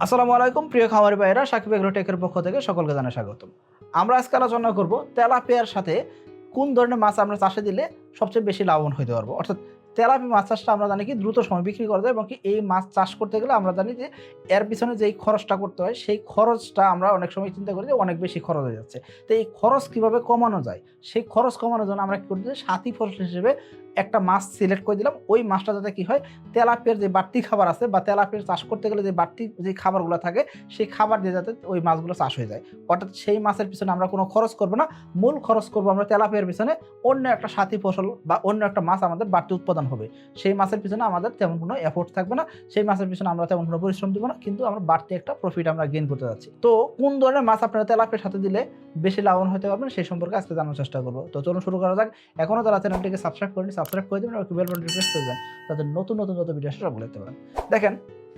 আসসালামু আলাইকুম, প্রিয় খামারি ভাইরা সাকিব এগ্রো টেকের পক্ষ থেকে সকলকে জানাই স্বাগতম। আমরা আজকে আলোচনা করব তেলাপিয়ার সাথে কোন ধরনের মাছ আমরা চাষে দিলে সবচেয়ে বেশি লাভবান হতে পারব? অর্থাৎ তেলাপি মাছ চাষটা আমরা জানি কি দ্রুত সময় বিক্রি করা যায় এবং কি এই মাছ চাষ করতে গেলে আমরা জানি যে এর পিছনে যেই খরচটা করতে হয়, সেই খরচটা আমরা অনেক সময় চিন্তা করি যে অনেক বেশি খরচ হয়ে যাচ্ছে। তো এই খরচ কীভাবে কমানো যায়? সেই খরচ কমানোর জন্য আমরা কি করতে সাথী ফসল হিসেবে একটা মাছ সিলেক্ট করে দিলাম। ওই মাছটা যাতে কি হয়, তেলাপিয়ার যে বাড়তি খাবার আছে বা তেলাপিয়ার চাষ করতে গেলে যে বাড়তি যে খাবারগুলো থাকে, সেই খাবার দিয়ে যাতে ওই মাছগুলো চাষ হয়ে যায়। অর্থাৎ সেই মাছের পিছনে আমরা কোনো খরচ করব না। মূল খরচ করব আমরা তেলাপিয়ার পিছনে। অন্য একটা সাথী ফসল বা অন্য একটা মাছ আমাদের বাড়তি উৎপাদন হবে। সেই মাছের পিছনে আমাদের তেমন কোনো এফোর্ট থাকবে না। সেই মাছের পিছনে আমরা তেমন কোনো পরিশ্রম দিব না। কিন্তু আমরা বাড়তি একটা প্রফিট আমরা গেইন করতে যাচ্ছি। তো কোন ধরনের মাছ আপনারা তেলাপিয়ার সাথে দিলে বেশি লাভবান হতে পারবেন, সেই সম্পর্কে আজকে জানার চেষ্টা করব। তো চলুন শুরু করা যাক। এখনও তারা চ্যানেলটিকে সাবস্ক্রাইব করেনি সাবস্ক্রাইব করে দেবেন আর বেল বাটন প্রেস করে দেবেন তাদের নতুন নতুন যত ভিডিও আসে সবগুলো দেখতে পারেন দেখেন,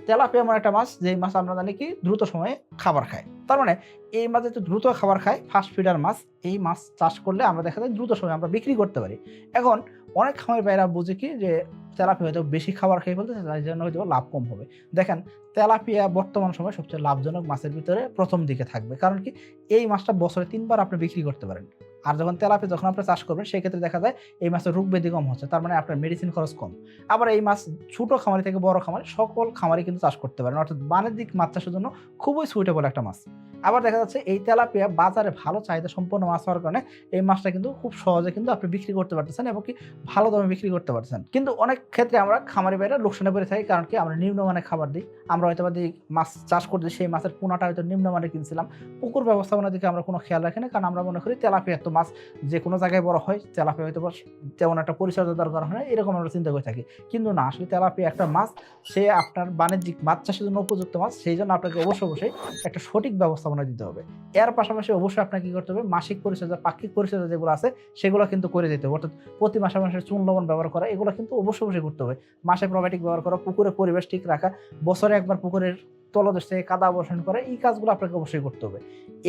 তেলাপিয়া এমন একটা মাছ, যেই মাছ আমরা জানি কি, দ্রুত সময়ে খাবার খায়। তার মানে এই মাছ যেহেতু দ্রুত খাবার খায় ফাস্ট ফিডার মাছ, এই মাছ চাষ করলে আমরা দেখা যায় দ্রুত সময়ে আমরা বিক্রি করতে পারি। এখন, অনেক খামার বাইরা বুঝে কি, যে তেলাপিয়া হয়তো বেশি খাবার খেয়ে ফেলতেছে তাই জন্য হয়তো লাভ কম হবে। দেখেন, তেলাপিয়া বর্তমান সময় সবচেয়ে লাভজনক মাছের ভিতরে প্রথম দিকে থাকবে। কারণ কি, এই মাছটা বছরে তিনবার আপনি বিক্রি করতে পারেন। আর যখন তেলাপি যখন আপনি চাষ করবেন সেই ক্ষেত্রে দেখা যায় এই মাছের রোগ ব্যাধি কম হচ্ছে, তার মানে আপনার মেডিসিন খরচ কম। আবার এই মাছ ছোট খামারি থেকে বড় খামারি, সকল খামারি কিন্তু চাষ করতে পারেন। অর্থাৎ বাণিজ্যিক মাছ চাষের জন্য খুবই সুইটেবল একটা মাছ। আবার দেখা যাচ্ছে এই তেলাপিয়া বাজারে ভালো চাহিদা সম্পন্ন মাছ হওয়ার কারণে এই মাছটা কিন্তু খুব সহজে কিন্তু আপনি বিক্রি করতে পারতেছেন এবং কি ভালো দামে বিক্রি করতে পারতেছেন। কিন্তু অনেক ক্ষেত্রে আমরা খামারি বাইরে লোকসানে পড়ে থাকি, কারণ কি আমরা নিম্নমানের খাবার দিই। আমরা হয়তো বা মাছ চাষ করতে সেই মাছের পোনাটা হয়তো নিম্নমানের কিনছিলাম। পুকুর ব্যবস্থাপনার দিকে আমরা কোনো খেয়াল রাখি না, কারণ আমরা মনে করি তেলাপিয়া তো মাছ যে কোনো জায়গায় বড় হয়, তেলাপিয়া হয়তো তেমন একটা পরিচর্যা দরকার হয় না, এরকম আমরা চিন্তা করে থাকি। কিন্তু না, আসলে তেলাপিয়া একটা মাছ, সে আপনার বাণিজ্যিক মাছ চাষের জন্য উপযুক্ত মাছ, সেই জন্য আপনাকে অবশ্যই অবশ্যই একটা সঠিক ব্যবস্থাপনা দিতে হবে। এর পাশাপাশি অবশ্যই আপনাকে কি করতে হবে, মাসিক পরিচর্যা, পাক্ষিক পরিচর্যা যেগুলো আছে, সেগুলো কিন্তু করে দিতে হবে। অর্থাৎ প্রতি মাসে মাসে চুন লবণ ব্যবহার করা, এগুলো কিন্তু অবশ্যই অবশ্যই করতে হবে। মাসে প্রোবায়োটিক ব্যবহার করা পুকুরে পরিবেশ ঠিক রাখা, বছরে একবার পুকুরের তলদেশ থেকে কাদা অবসান করা, এই কাজগুলো আপনাকে অবশ্যই করতে হবে।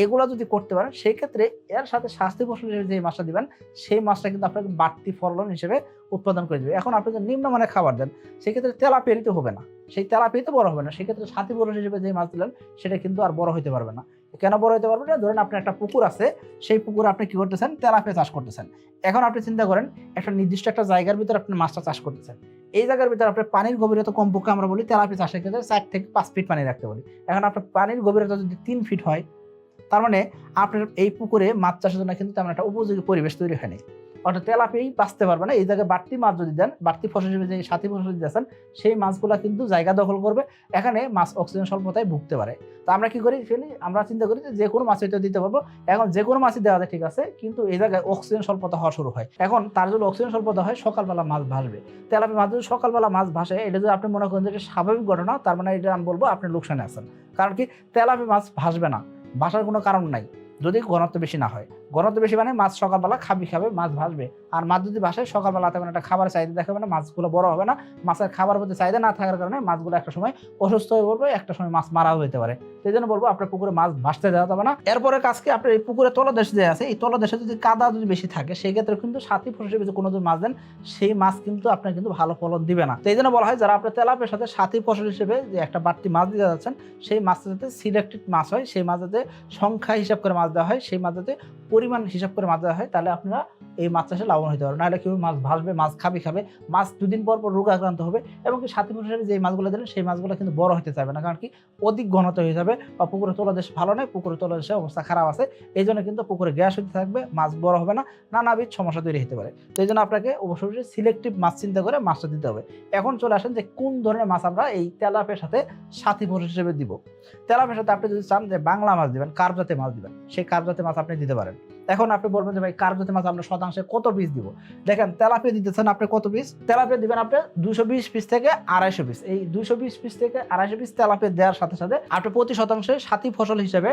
এগুলো যদি করতে পারেন সেই ক্ষেত্রে এর সাথে স্বাস্থ্য ফসল হিসেবে যে মাছটা দিবেন, সেই মাছটা কিন্তু আপনাকে বাড়তি ফলন হিসেবে উৎপাদন করে দেবে। এখন আপনি যদি নিম্নমানের খাবার দেন, সেক্ষেত্রে তেলাপিয়ারিতে হবে না। সেই তেলাপিয়াতে বড় হবে না। সেক্ষেত্রে সাথী ফসল হিসেবে যে মাছ দিলেন, সেটা কিন্তু আর বড় হতে পারবে না। কেন বড় হতে পারবে না? ধরেন আপনার একটা পুকুর আছে, সেই পুকুরে আপনি কি করতেছেন? তেলাপিয়া চাষ করতেছেন। এখন আপনি চিন্তা করেন, একটা নির্দিষ্ট একটা জায়গার ভিতরে আপনি মাছটা চাষ করতেছেন। এই জায়গার ভিতরে আপনার পানির গভীরতা কমপক্ষে আমরা বলি তেলাপি চাষের ক্ষেত্রে চার থেকে পাঁচ ফিট পানি রাখতে বলি এখন আপনার পানির গভীরতা যদি তিন ফিট হয়, তার মানে আপনার এই পুকুরে মাছ চাষের জন্য কিন্তু তেমন একটা উপযোগী পরিবেশ তৈরি হয়নি। অর্থাৎ তেলাপিয়াই বাঁচতে পারবে না। এই জায়গায় বাড়তি মাছ যদি দেন, বাড়তি ফসল হিসেবে যে সাথী ফসল যদি দেন, সেই মাছগুলো কিন্তু জায়গা দখল করবে। এখানে মাছ অক্সিজেন স্বল্পতায় ভুগতে পারে। তো আমরা কি করি? ফেলি আমরা চিন্তা করি যে কোনো মাছ হয়তো দিতে পারব। এখন যে কোনো মাছই দেওয়া যায় ঠিক আছে, কিন্তু এই জায়গায় অক্সিজেন স্বল্পতা হওয়া শুরু হয়। এখন তার জন্য অক্সিজেন স্বল্পতা হয়, সকালবেলা মাছ ভাসবে। তেলাপি মাছ যদি সকালবেলা মাছ ভাসে, এটা যদি আপনি মনে করেন যে স্বাভাবিক ঘটনা, তার মানে এটা আমি বলব আপনি লোকসানে আছেন। কারণ কি? তেলাপি মাছ ভাসবে না। ভাসার কোনো কারণ নাই। যদি ঘনত্ব বেশি না হয়। ঘনত্ব বেশি মানে মাছ সকালবেলা খাবি খাবে, মাছ ভাসবে আর মাছ যদি ভাসে, সকালবেলা তেমন একটা খাবারের চাহিদা দেখাবে না, মাছগুলো বড় হবে না। মাছের খাবার প্রতি চাহিদা না থাকার কারণে মাছগুলো একটা সময় অসুস্থ হয়ে পড়বে, একটা সময় মাছ মারাও হতে পারে। সেই জন্য বলব, আপনার পুকুরে মাছ ভাসতে দেওয়া যাবে না। এরপরে কাজকে আপনার এই পুকুরে তলদেশ যে আছে, এই তলদেশে যদি কাদা যদি বেশি থাকে সেই ক্ষেত্রে কিন্তু সাথী ফসল হিসেবে যদি কোনো যদি মাছ দেন, সেই মাছ কিন্তু আপনার কিন্তু ভালো ফলন দিবে না। এই জন্য বলা হয়, যারা আপনার তেলাপের সাথে সাথী ফসল হিসেবে যে একটা বাড়তি মাছ দিতে যাচ্ছেন, সেই মাছটা যাতে সিলেক্টেড মাছ হয়, সেই মাছ যাতে সংখ্যা হিসাব করে মাছ দেওয়া হয়, সেই মাছ যাতে পরিমাণ হিসাব করে মাছ হয়, তাহলে আপনারা এই মাছ চাষে লাভবান হতে পারবেন। নাহলে কেউ মাছ ভাসবে, মাছ খাবে খাবে, মাছ দুদিন পর পর রোগ আক্রান্ত হবে এবং কি সাথী হিসেবে যে মাছগুলো দিলেন, সেই মাছগুলো কিন্তু বড় হতে চাইবে না, কারণ কি অধিক ঘনত্ব হয়ে যাবে বা পুকুরে তলদেশ ভালো নয় পুকুরে তলদেশে অবস্থা খারাপ আছে। এই জন্য কিন্তু পুকুরে গ্যাস হতে থাকবে, মাছ বড় হবে না, নানাবিধ সমস্যা তৈরি হতে পারে। তো এই জন্য আপনাকে অবশ্যই সিলেক্টিভ মাছ চিন্তা করে মাছটা দিতে হবে। এখন চলে আসেন যে কোন ধরনের মাছ আমরা এই তেলাপের সাথে সাথী হিসেবে দিব। তেলাপের সাথে আপনি যদি চান যে বাংলা মাছ দিবেন কার্প মাছ দিবেন, সেই কার্প মাছ আপনি দিতে পারেন। এখন আপনি বলবেন যে ভাই কার্প জাতীয় মাছ আমরা শতাংশে কত পিস দিব? দেখেন, তেলাপিয়া দিতেছেন আপনি কত পিস তেলাপিয়া দিবেন আপনি দুশো বিশ পিস থেকে আড়াইশো পিস এই দুশো বিশ পিস থেকে আড়াইশো পিস তেলাপিয়া দেওয়ার সাথে সাথে আপনি প্রতি শতাংশে সাথী ফসল হিসেবে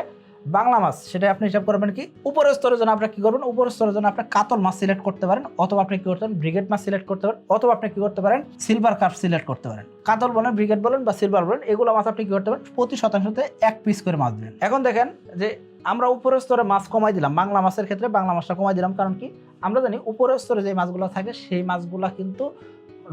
বাংলা মাছ সেটা আপনি হিসাব করবেন কি? উপরের স্তরের জন্য আপনি কি করবেন? উপরের স্তরের জন্য আপনি কাতল মাছ সিলেক্ট করতে পারেন, অথবা আপনি কি করতে পারেন ব্রিগেড মাছ সিলেক্ট করতে পারেন, অথবা আপনি কি করতে পারেন সিলভার কাপ সিলেক্ট করতে পারেন। কাতল বলেন, ব্রিগেড বলেন বা সিলভার বলেন, এগুলো মাছ আপনি কি করতে পারেন? প্রতি শতাংশতে এক পিস করে মাছ দিবেন। এখন দেখেন যে আমরা উপরের স্তরে মাছ কমাই দিলাম, বাংলা মাছের ক্ষেত্রে বাংলা মাছটা কমাই দিলাম, কারণ কি? আমরা জানি উপরের স্তরে যে মাছগুলো থাকে, সেই মাছগুলো কিন্তু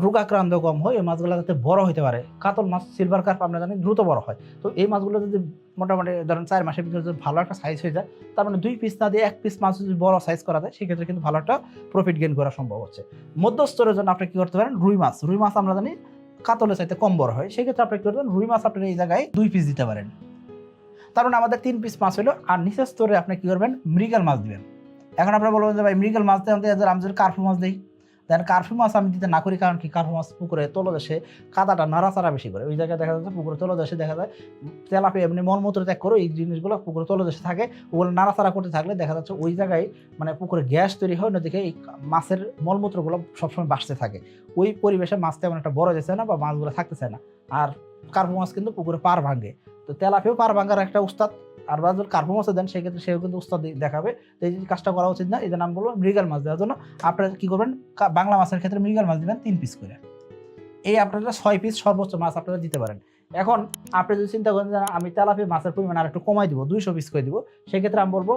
রোগাক্রান্ত কম হয়, এই মাছগুলো যাতে বড় হতে পারে। কাতল মাছ সিলভার কার্প আমরা জানি দ্রুত বড় হয়। তো এই মাছগুলো যদি মোটামুটি ধরেন চার মাসের ভিতরে যদি ভালো একটা সাইজ হয়ে যায়, তার মানে দুই পিস না দিয়ে এক পিস মাছ যদি বড় সাইজ করা যায়, সেক্ষেত্রে কিন্তু ভালো একটা প্রফিট গেইন করা সম্ভব হচ্ছে। মধ্যস্তরের জন্য আপনি কী করতে পারেন? রুই মাছ। রুই মাছ আমরা জানি কাতলের চাইতে কম বড় হয়। সেক্ষেত্রে আপনি কি করবেন রুই মাছ আপনি এই জায়গায় দুই পিস দিতে পারেন। তার মানে আমাদের তিন পিস মাছ হলো, আর নিচের স্তরে আপনি কী করবেন? মৃগেল মাছ দিবেন। এখন আপনারা বলবেন যে ভাই, মৃগেল মাছ দেন আমি যদি কার্ফু মাছ দিই। দেন কার্ফু মাছ আমি দিতে না করি, কারণ কি? কার্ফু মাছ পুকুরে, তলদেশে কাদাটা নাড়াচাড়া বেশি করে। ওই জায়গায় দেখা যাচ্ছে পুকুরে, তলদেশে দেখা যায় তেলাপি এমনি মলমূত্র ত্যাগ করে এই জিনিসগুলো পুকুরে, তলদেশে থাকে। ওগুলো নাড়াচাড়া করতে থাকলে দেখা যাচ্ছে ওই জায়গায় মানে পুকুরে গ্যাস তৈরি হয় নদীকে এই মাছের মলমূত্রগুলো সবসময় বাসতে থাকে। ওই পরিবেশে মাছ তেমন একটা বড় যেতে না বা মাছগুলো থাকতেছে না। আর কার্পু মাছ কিন্তু পুকুরে পার ভাঙে। তো তেলাপিও পার ভাঙার একটা উস্তাদ আর বা যদি কার্পু দেন, সেক্ষেত্রে সেও কিন্তু উস্তাদ দেখাবে। তো এই কাজটা করা উচিত না এদের যে নাম বলব মৃগাল মাছ দেওয়ার জন্য। আপনারা কি করবেন বাংলা মাছের ক্ষেত্রে মৃগাল মাছ দিবেন তিন পিস করে। এই আপনারা ছয় পিস সর্বোচ্চ মাছ আপনারা দিতে পারেন। এখন আপনি যদি চিন্তা করেন আমি তেলাপি মাছের পরিমাণ আর একটু কমাই দিব, দুইশো পিস করে দিব, সেক্ষেত্রে আমি বলব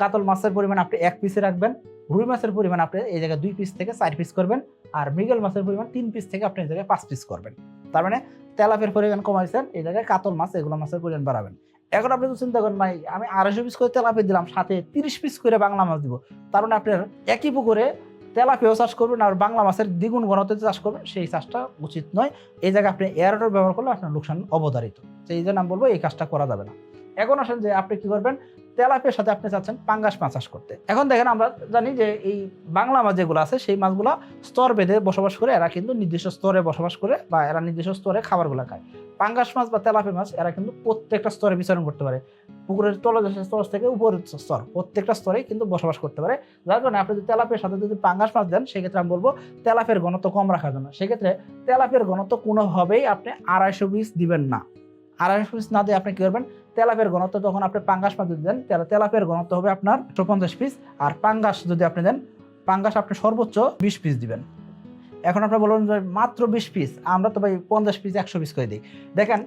কাতল মাছের পরিমাণ আপনি এক পিসে রাখবেন, রুই মাছের পরিমাণ আপনি এই জায়গায় দুই পিস থেকে চার পিস করবেন, আর মৃগেল মাছের পরিমাণ তিন পিস থেকে আপনি এই জায়গায় পাঁচ পিস করবেন। তার মানে তেলাপের পরিমাণ কমাইছেন, এই জায়গায় কাতল মাছ এগুলো মাছের পরিমাণ বাড়াবেন। এখন আপনি তো চিন্তা করেন, ভাই, আমি আড়াইশো পিস করে তেলাপি দিলাম, সাথে তিরিশ পিস করে বাংলা মাছ দিব। তার মানে আপনার একই পুকুরে তেলাপিও চাষ করবেন, আর বাংলা মাছের দ্বিগুণ ঘনত্বে চাষ করবেন, সেই চাষটা উচিত নয়। এই জায়গায় আপনি এয়ারটর ব্যবহার করলে আপনার লোকসান অবধারিত। সেই জন্য আমি বলব, এই কাজটা করা যাবে না। এখন আসেন যে আপনি কি করবেন? তেলাপির সাথে আপনি চাচ্ছেন পাঙ্গাস মাছ চাষ করতে। এখন দেখেন আমরা জানি যে এই বাংলা মাছ যেগুলো আছে, সেই মাছগুলো স্তর বেঁধে বসবাস করে এরা কিন্তু নির্দিষ্ট স্তরে বসবাস করে বা এরা নির্দিষ্ট স্তরে খাবারগুলো খায়। পাঙ্গাস মাছ বা তেলাপি মাছ এরা কিন্তু প্রত্যেকটা স্তরে বিচরণ করতে পারে। পুকুরের তলদেশের স্তর থেকে উপরের স্তর প্রত্যেকটা স্তরে কিন্তু বসবাস করতে পারে। যার কারণে আপনি যদি তেলাপের সাথে যদি পাঙ্গাস মাছ দেন, সেক্ষেত্রে আমি বলব তেলাপের ঘনত্ব কম রাখার জন্য। সেক্ষেত্রে তেলাপের ঘনত্ব কোনোভাবেই আপনি আড়াইশো পিস দিবেন না। আড়াইশো পিস না দিয়ে আপনি কী করবেন? তেলাপের ঘনত্ব তখন আপনি পাঙ্গাস মাছ যদি দেন তাহলে তেলাপের ঘনত্ব হবে আপনার একশো পঞ্চাশ পিস আর পাঙ্গাস যদি আপনি দেন, পাঙ্গাস আপনি সর্বোচ্চ বিশ পিস দিবেন। এখন আপনার বলবেন মাত্র বিশ পিস আমরা তো ভাই পঞ্চাশ পিস একশো পিস করে দিই। দেখেন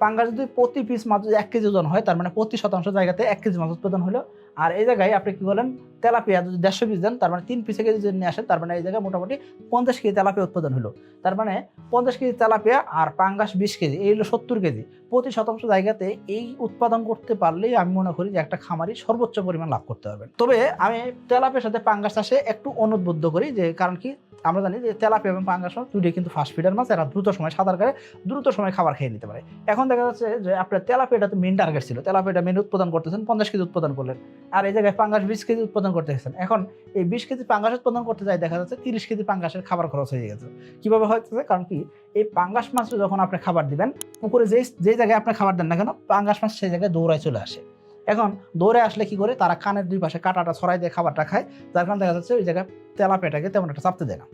পাঙ্গাস যদি প্রতি পিস মাছ যদি এক কেজি ওজন হয়, তার মানে প্রতি শতাংশ জায়গাতে এক কেজি মাছ উৎপাদন হলো। আর এই জায়গায় আপনি কি বলেন, তেলাপিয়া যদি দেড়শো পিস দেন, তার মানে তিন পিসে কেজি যদি নিয়ে আসেন, তার মানে এই জায়গায় মোটামুটি পঞ্চাশ কেজি তেলাপিয়া উৎপাদন হলো। তার মানে পঞ্চাশ কেজি তেলাপিয়া আর পাঙ্গাস বিশ কেজি, এই হলো সত্তর কেজি। প্রতি শতাংশ জায়গাতে এই উৎপাদন করতে পারলেই আমি মনে করি যে একটা খামারি সর্বোচ্চ পরিমাণ লাভ করতে পারবেন। তবে আমি তেলাপিয়ার সাথে পাঙ্গাস চাষে একটু অনুদ্বুদ্ধ করি যে, কারণ কি আমরা জানি যে তেলাপিয়া এবং পাঙ্গাস মাছ দুটোই কিন্তু ফাস্ট ফিডার মাছ এরা দ্রুত সময় সাঁতার করে, দ্রুত সময় খাবার খেয়ে নিতে পারে। এখন দেখা যাচ্ছে যে আপনার তেলাপিয়াটা তো মেন টার্গেট ছিল। তেলাপিয়াটা মেন উৎপাদন করতেছেন, পঞ্চাশ কেজি উৎপাদন করলেন। আর এই জায়গায় পাঙ্গাস বিশ কেজি উৎপাদন করতে গেছেন এখন এই বিশ কেজি পাঙ্গাস উৎপাদন করতে যায় দেখা যাচ্ছে তিরিশ কেজি পাঙ্গাসের খাবার খরচ হয়ে গেছে। কীভাবে হচ্ছে কারণ কি এই পাঙ্গাস মাছ যখন আপনি খাবার দিবেন পুকুরে যেই যে জায়গায় আপনি খাবার দেন না কেন, পাঙ্গাস মাছ সেই জায়গায় দৌড়ায় চলে আসে। এখন দৌড়ে আসলে কি করে? তারা কানের দুই পাশে কাটাটা ছড়াই দিয়ে খাবারটা খায়। যার কারণে দেখা যাচ্ছে ওই জায়গায় তেলাপিয়াটাকে তেমন একটা চাপতে দেয় না।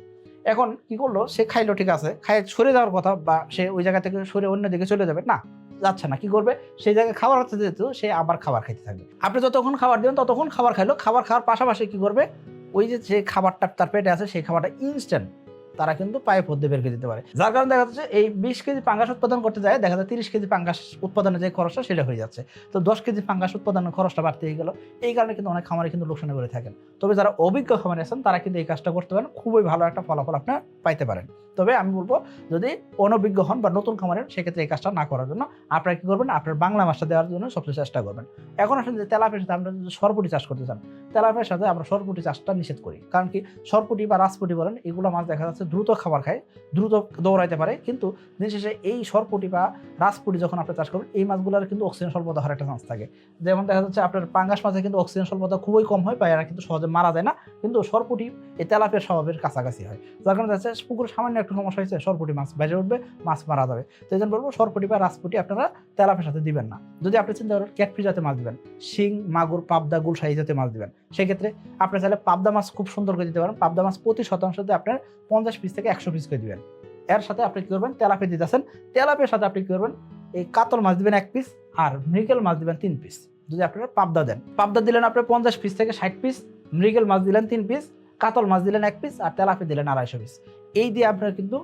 এখন কি করল? সে খাইলো, ঠিক আছে। খাই সরে যাওয়ার কথা বা সে ওই জায়গা থেকে সরে অন্য দিকে চলে যাবে। না, যাচ্ছে না। কি করবে? সেই জায়গায় খাবার হচ্ছে যেহেতু সে আবার খাবার খাইতে থাকবে। আপনি যতক্ষণ খাবার দেবেন, ততক্ষণ খাবার খাইলো। খাবার খাওয়ার পাশাপাশি কি করবে? ওই যে যে খাবারটা তার পেটে আছে, সেই খাবারটা ইনস্ট্যান্ট তারা কিন্তু পায়ে পদ্মে বের করে দিতে পারে। যার কারণে দেখা যাচ্ছে এই বিশ কেজি পাঙ্গাস উৎপাদন করতে যায়, দেখা যায় তিরিশ কেজি পাঙ্গাস উৎপাদনের যে খরচটা সেটা হয়ে যাচ্ছে। তো দশ কেজি পাঙ্গাস উৎপাদনের খরচটা বাড়তে গেল। এই কারণে কিন্তু অনেক খামারে কিন্তু লোকসানে করে থাকেন। তবে যারা অভিজ্ঞ খামারে আছেন, তারা কিন্তু এই কাজটা করতে পারেন। খুবই ভালো একটা ফলাফল আপনার পাইতে পারেন। তবে আমি বলব, যদি অনভিজ্ঞ হন বা নতুন খামারের, সেক্ষেত্রে এই কাজটা না করার জন্য আপনারা কি করবেন? আপনার বাংলা মাছটা দেওয়ার জন্য সবচেয়ে চেষ্টা করবেন। এখন আসলে যে তেলাপের সাথে আমরা যদি সরপুটি চাষ করতে চান তেলাপের সাথে আমরা সরপুটি চাষটা নিষেধ করি। কারণ কি, সরপুটি বা রাজপুটি বলেন, এগুলো মাছ দেখা যাচ্ছে দ্রুত খাবার খায়, দ্রুত দৌড়াইতে পারে। কিন্তু দিন শেষে এই সরপুটি বা রাজপুটি যখন আপনি চাষ করবেন, এই মাছগুলোর কিন্তু অক্সিজেন স্বল্পতা হওয়ার একটা চান্স থাকে। যেমন দেখা যাচ্ছে আপনার পাঙ্গাস মাছে কিন্তু অক্সিজেন স্বল্পতা খুবই কম হয় বা এরা কিন্তু সহজে মারা যায় না। কিন্তু সরপুটি এই তেলাপের স্বভাবের কাছাকাছি হয়। যার কারণে দেখা যাচ্ছে পুকুর সামান্য একটু সমস্যা হয়েছে, সরপুটি মাছ বেজে উঠবে, মাছ মারা যাবে। তো এই জন্য বলব, সরপুটি বা রাজপুটি আপনারা তেলাপের সাথে দিবেন না। যদি আপনি চিন্তা করেন ক্যাটফি জাতে মাছ দিবেন, শিং, মাগুর, পাবদা, গুলশাহি জাতে মাছ দিবেন, সেক্ষেত্রে আপনি চাইলে পাবদা মাছ খুব সুন্দর করে দিতে পারেন। পাবদা মাছ প্রতি শতাংশতে আপনার পঞ্চাশ পিস থেকে একশো পিস করে দিবেন। এর সাথে আপনি কী করবেন তেলাপি দিতেছেন তেলাপের সাথে আপনি কী করবেন, এই কাতল মাছ দিবেন এক পিস আর মৃগেল মাছ দিবেন তিন পিস যদি আপনারা পাবদা দেন, পাবদা দিলেন আপনার পঞ্চাশ পিস থেকে ষাট পিস মৃগেল মাছ দিলেন তিন পিস কাতল মাছ দিলেন এক পিস আর তেলাপি দিলেন আড়াইশো পিস এই দিয়ে আপনার কিন্তু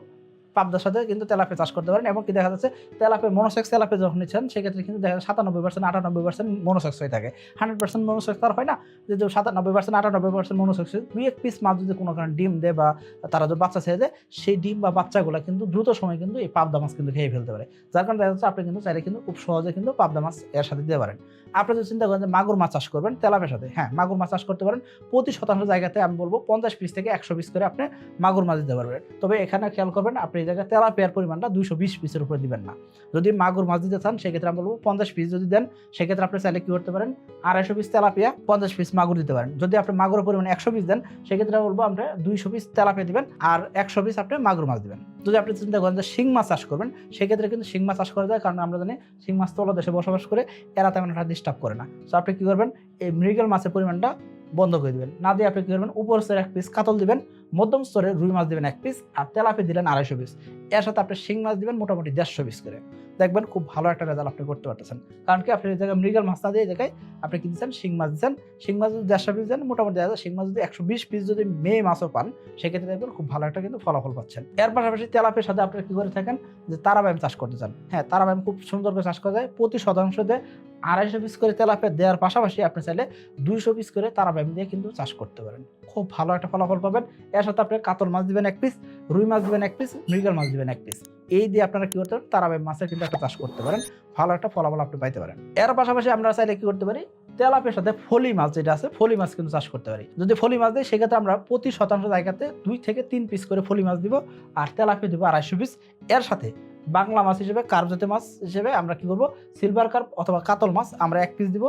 পাবদার সাথে কিন্তু তেলাপে চাষ করতে পারেন এবং কি দেখা যাচ্ছে, তেলাপে মনোসেক্স তেলাপে যখন নিচ্ছেন, সেক্ষেত্রে কিন্তু দেখা যাচ্ছে সাতানব্বই পার্সেন্ট আটানব্বই পার্সেন্ট মনোসেক্স হয়ে থাকে। হান্ড্রেড পার্সেন্ট মনোসেক্স তার হয় না, যে সাতানব্বই পার্সেন্ট আটানব্বই পার্সেন্ট মনোসেক্স দুই এক পিস মাছ যদি কোনো কারণে ডিম দেয় বা তারা যদি বাচ্চা ছেড়ে দেয়, সেই ডিম বা বাচ্চাগুলো কিন্তু দ্রুত সময় কিন্তু এই পাবদা মাছ কিন্তু খেয়ে ফেলতে পারে। যার কারণে দেখা যাচ্ছে আপনি কিন্তু চাইলে কিন্তু খুব সহজে কিন্তু পাবদা মাছ এর সাথে দিতে পারেন। আপনি যদি চিন্তা করেন যে মাগুর মাছ চাষ করবেন তেলাপের সাথে হ্যাঁ মাগুর মাছ চাষ করতে পারেন। প্রতি শতাংশ জায়গাতে আমি বলব পঞ্চাশ পিস থেকে একশো পিস করে আপনি মাগুর মাছ দিতে পারবেন। তবে এখানে খেয়াল করবেন, আপনি জায়গায় তেলাপিয়ার পরিমাণটা দুইশো বিশ পিসের উপরে দিবেন না। যদি মাগুর মাছ দিতে চান, সেক্ষেত্রে আমি বলব পঞ্চাশ পিস যদি দেন, সেক্ষেত্রে আপনি চাইলে কি করতে পারেন, আড়াইশো পিস তেলাপিয়া পঞ্চাশ পিস মাগুর দিতে পারেন। যদি আপনি মাগুরের পরিমাণ একশো পিস দেন, সেক্ষেত্রে বলব আপনি দুইশো পিস তেলাপিয়া দিবেন আর একশো পিস আপনি মাগুর মাছ দিবেন। যদি আপনি চিন্তা করেন যে শিং মাছ চাষ করবেন, সেক্ষেত্রে কিন্তু শিং মাছ চাষ করা যায়, কারণ আমরা জানি শিং মাছ তো দেশে বসবাস করে, এরা তেমন একটা ডিস্টার্ব করে না। তো আপনি কি করবেন, এই মৃগেল মাছের পরিমাণটা বন্ধ করে দেবেন। না দিয়ে আপনি কি করবেন? উপর স্তরে এক পিস কাতল দিবেন, মধ্যম স্তরে রুই মাছ দিবেন এক পিস আর তেলাপি দিলেন আড়াইশো পিস এর সাথে আপনি শিং মাছ দিবেন মোটামুটি দেড়শো পিস করে। দেখবেন খুব ভালো একটা রেজাল্ট আপনি করতে পারতেছেন। কারণ কি? আপনি জায়গায় মৃগেল মাছ না দিয়ে জায়গায় আপনি কি দিচ্ছেন? শিং মাছ দিচ্ছেন। শিং মাছ যদি দেড়শো পিস দেন, মোটামুটি দেখা যায় শিং মাছ যদি একশো বিশ পিস যদি মেয়ে মাছও পান, সেক্ষেত্রে দেখবেন খুব ভালো একটা কিন্তু ফলাফল পাচ্ছেন। এর পাশাপাশি তেলাপির সাথে আপনি কি করে থাকেন? যে তারাবাইম চাষ করতে চান। হ্যাঁ তারাবাইম খুব সুন্দর করে চাষ করা যায়। প্রতি শতাংশতে আড়াইশো পিস করে তেলাপিয়া দেওয়ার পাশাপাশি আপনি চাইলে দুইশো পিস করে তারাবাইম দিয়ে কিন্তু চাষ করতে পারেন। খুব ভালো একটা ফলাফল পাবেন। এর সাথে আপনি কাতল মাছ দিবেন এক পিস রুই মাছ দিবেন এক পিস মৃগেল মাছ দিবেন এক পিস এই দিয়ে আপনারা কি করতে পারেন, তারাবাইম মাছের কিন্তু একটা চাষ করতে পারেন। ভালো একটা ফলাফল আপনি পাইতে পারেন। এর পাশাপাশি আমরা চাইলে কি করতে পারি তেলাপের সাথে ফলি মাছ যেটা আছে, ফলি মাছ কিন্তু চাষ করতে পারি। যদি ফলি মাছ দিই, সেক্ষেত্রে আমরা প্রতি শতাংশ জায়গাতে দুই থেকে তিন পিস করে ফলি মাছ দিব, আর তেলাপে দিব আড়াইশো পিস এর সাথে বাংলা মাছ হিসেবে কার্প জাতীয় মাছ হিসেবে আমরা কি করব সিলভার কার্প অথবা কাতল মাছ আমরা এক পিস দিব।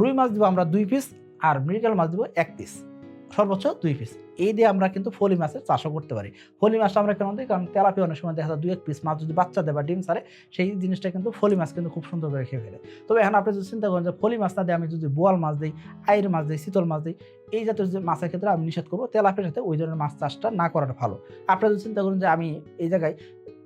রুই মাছ দিব আমরা দুই পিস আর মৃগেল মাছ দিব এক পিস সর্বোচ্চ দুই পিস এই দিয়ে আমরা কিন্তু ফলি মাছের চাষও করতে পারি। ফলি মাছটা আমরা কেন দিই? কারণ তেলাপি অনেক সময় দেখা যায় দুই এক পিস মাছ যদি বাচ্চা দেয় বা ডিম ছাড়ে, সেই জিনিসটা কিন্তু ফলি মাছ কিন্তু খুব সুন্দর করে খেয়ে ফেলে। তবে এখন আপনি যদি চিন্তা করেন যে ফলি মাছ না দিয়ে আমি যদি বোয়াল মাছ দিই, আইর মাছ দিই, শীতল মাছ দিই, এই জাতীয় যে মাছের ক্ষেত্রে আমি নিষেধ করব তেলাপের সাথে ওই ধরনের মাছ চাষটা না করাটা ভালো। আপনারা যদি চিন্তা করেন যে আমি এই জায়গায়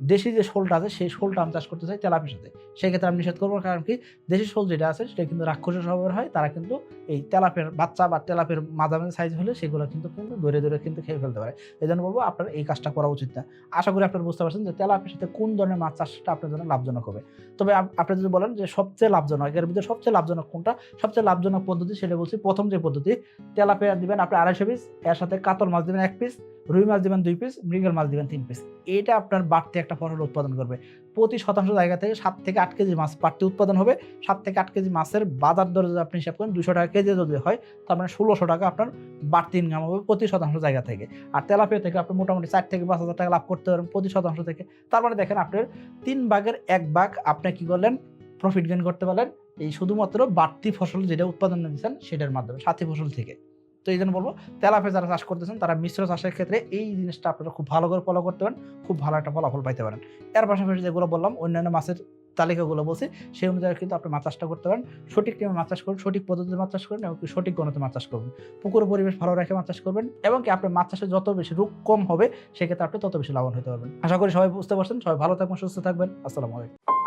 দেশি যে শোলটা আছে, সেই শোলটা আমি চাষ করতে চাই তেলাপির সাথে। সেক্ষেত্রে আমি নিষেধ করব, কারণ কি দেশি শোল যেটা আছে, সেটা কিন্তু রাক্ষসের স্বভাবের হয়, তারা কিন্তু এই তেলাপের বাচ্চা বা তেলাপের মাঝামাঝি সাইজ হলে সেগুলো কিন্তু কিন্তু ধরে ধরে কিন্তু খেয়ে ফেলতে পারে। এই জন্য বলব, আপনার এই কাজটা করা উচিত না। আশা করি আপনারা বুঝতে পারছেন যে তেলাপের সাথে কোন ধরনের মাছ চাষটা আপনার জন্য লাভজনক হবে। তবে আপ- আপনি যদি বলেন যে সবচেয়ে লাভজনক, এর ভিতরে সবচেয়ে লাভজনক কোনটা? সবচেয়ে লাভজনক পদ্ধতি সেটা বলছি, প্রথম যে পদ্ধতি, তেলাপিয়া দিবেন আপনি আড়াইশো পিস এর সাথে কাতল মাছ দিবেন এক পিস রুই মাছ দেবেন দুই পিস মৃগেল মাছ দিবেন তিন পিস এটা আপনার বাড়তি একটা ফসল উৎপাদন করবে। প্রতি শতাংশ জায়গা থেকে সাত থেকে আট কেজি মাছ বাড়তি উৎপাদন হবে। সাত থেকে আট কেজি মাছের বাজার দরে যদি আপনি হিসাব করেন, দুশো টাকা কেজি যদি হয়, তার মানে ষোলোশো টাকা আপনার বাড়তি ইনকাম হবে প্রতি শতাংশ জায়গা থেকে। আর তেলাপিয়া থেকে আপনি মোটামুটি চার থেকে পাঁচ হাজার টাকা লাভ করতে পারেন প্রতি শতাংশ থেকে। তার মানে দেখেন আপনার তিন ভাগের এক ভাগ আপনি কি করলেন প্রফিট গেইন করতে পারলেন। এই শুধুমাত্র বাড়তি ফসল যেটা উৎপাদন দিচ্ছেন সেটার মাধ্যমে সাথী ফসল থেকে। তো এই জন্য বলব তেলাপে যারা চাষ করতেছেন, তারা মিশ্র চাষের ক্ষেত্রে এই জিনিসটা আপনারা খুব ভালো করে ফলো করতে পারেন, খুব ভালো একটা ফলাফল পাইতে পারেন। এর পাশাপাশি যেগুলো বললাম, অন্যান্য মাছের তালিকাগুলো বলছি, সেই অনুযায়ী কিন্তু আপনি মাছ চাষটা করতে পারেন, সঠিক টাইমে মাছ চাষ করুন, সঠিক পদ্ধতিতে মাছ চাষ করুন এবং সঠিক গণতে মাছ চাষ করবেন পুকুর পরিবেশ ভালো রেখে মাছ চাষ করবেন এবং কি আপনার মাছ চাষে যত বেশি রোগ কম হবে, সেক্ষেত্রে আপনি তত বেশি লাভবান হতে পারবেন। আশা করি সবাই বুঝতে পারছেন, সবাই ভালো থাকবেন, সুস্থ থাকবেন, আসসালামু আলাইকুম।